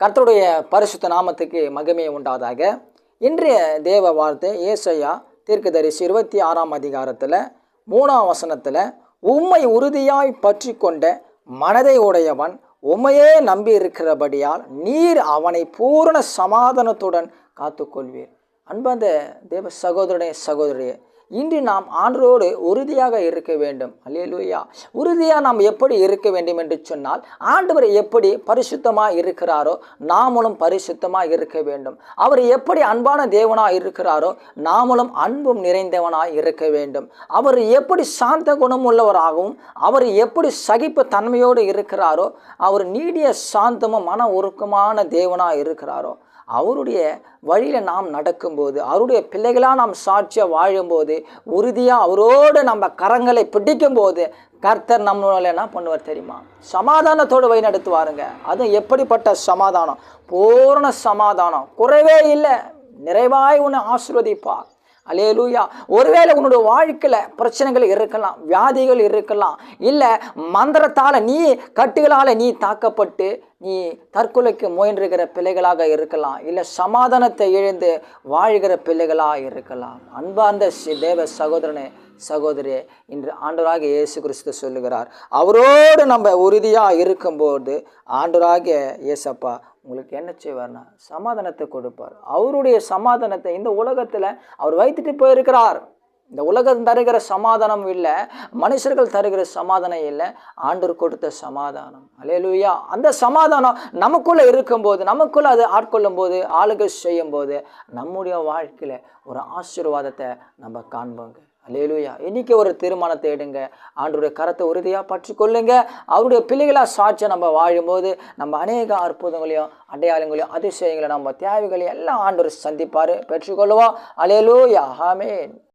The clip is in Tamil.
கர்த்தருடைய பரிசுத்த நாமத்துக்கு மகிமை உண்டாதாக. இன்றைய தேவ வார்த்தை ஏசையா தீர்க்கதரிசி இருபத்தி ஆறாம் அதிகாரத்தில் மூணாம் வசனத்தில் உம்மை உறுதியாய் பற்றி கொண்ட மனதை உடையவன் உம்மையே நம்பி இருக்கிறபடியால் நீர் அவனை பூரண சமாதானத்துடன் காத்துக்கொள்வீர். அன்பாந்த தேவ சகோதரனே சகோதரியே இன்று நாம் ஆண்டரோடு உறுதியாக இருக்க வேண்டும். அல்லேலூயா. உறுதியாக நாம் எப்படி இருக்க வேண்டும் என்று சொன்னால் ஆண்டவர் எப்படி பரிசுத்தமாக இருக்கிறாரோ நாமளும் பரிசுத்தமாக இருக்க வேண்டும். அவர் எப்படி அன்பான தேவனாக இருக்கிறாரோ நாமளும் அன்பும் நிறைந்தவனாக இருக்க வேண்டும். அவர் எப்படி சாந்த குணம் உள்ளவராகவும் அவர் எப்படி சகிப்பு தன்மையோடு இருக்கிறாரோ அவர் நீடிய சாந்தமும் மன உருக்கமான தேவனாக இருக்கிறாரோ அவருடைய வழியில் நாம் நடக்கும்போது அவருடைய பிள்ளைகளாக நாம் சாட்சியாக வாழும்போது உறுதியாக அவரோடு நம்ம கரங்களை பிடிக்கும்போது கர்த்தர் நம்மளால் என்ன பண்ணுவார் தெரியுமா? சமாதானத்தோடு வழி நடத்துவாருங்க. அதுவும் எப்படிப்பட்ட சமாதானம்? பூரண சமாதானம். குறைவே இல்லை. நிறைவாய் உன்னை ஆசிர்வதிப்பார். அலேலூயா ஒருவேளை உன்னோட வாழ்க்கையில் பிரச்சனைகள் இருக்கலாம் வியாதிகள் இருக்கலாம் இல்லை மந்திரத்தால் நீ கட்டுகளால் நீ தாக்கப்பட்டு நீ தற்கொலைக்கு முயன்றுகிற பிள்ளைகளாக இருக்கலாம் இல்லை சமாதானத்தை இழந்து வாழ்கிற பிள்ளைகளாக இருக்கலாம். அன்பார்ந்த சி- தேவ சகோதரனே சகோதரியே இன்று ஆண்டவராக இயேசு கிறிஸ்து சொல்லுகிறார். அவரோடு நம்ம உறுதியாக இருக்கும்போது ஆண்டவராகிய இயேசப்பா உங்களுக்கு என்ன செய்வார்னா சமாதானத்தை கொடுப்பார். அவருடைய சமாதானத்தை இந்த உலகத்தில் அவர் வைத்துட்டு போயிருக்கிறார். இந்த உலகம் தருகிற சமாதானம் இல்லை மனுஷர்கள் தருகிற சமாதானம் இல்லை ஆண்டர் கொடுத்த சமாதானம். அலையலூயா அந்த சமாதானம் நமக்குள்ளே இருக்கும்போது நமக்குள்ளே அது ஆட்கொள்ளும் போது ஆளுகை செய்யும் போது நம்முடைய வாழ்க்கையில் ஒரு ஆசீர்வாதத்தை நம்ம காண்போங்க. அலேலுயா இன்னைக்கு ஒரு தீர்மானத்தை எடுங்க. ஆண்டுடைய கரத்தை உறுதியாக பற்றி கொள்ளுங்க அவருடைய பிள்ளைகளாக சாட்சியை நம்ம வாழும்போது நம்ம அநேக அற்புதங்களையும் அடையாளங்களையும் அதிசயங்களையும் நம்ம தேவைகளையும் எல்லாம் ஆண்டவர் சந்திப்பார். பெற்றுக்கொள்வோம் அலேலூயா ஆமென்.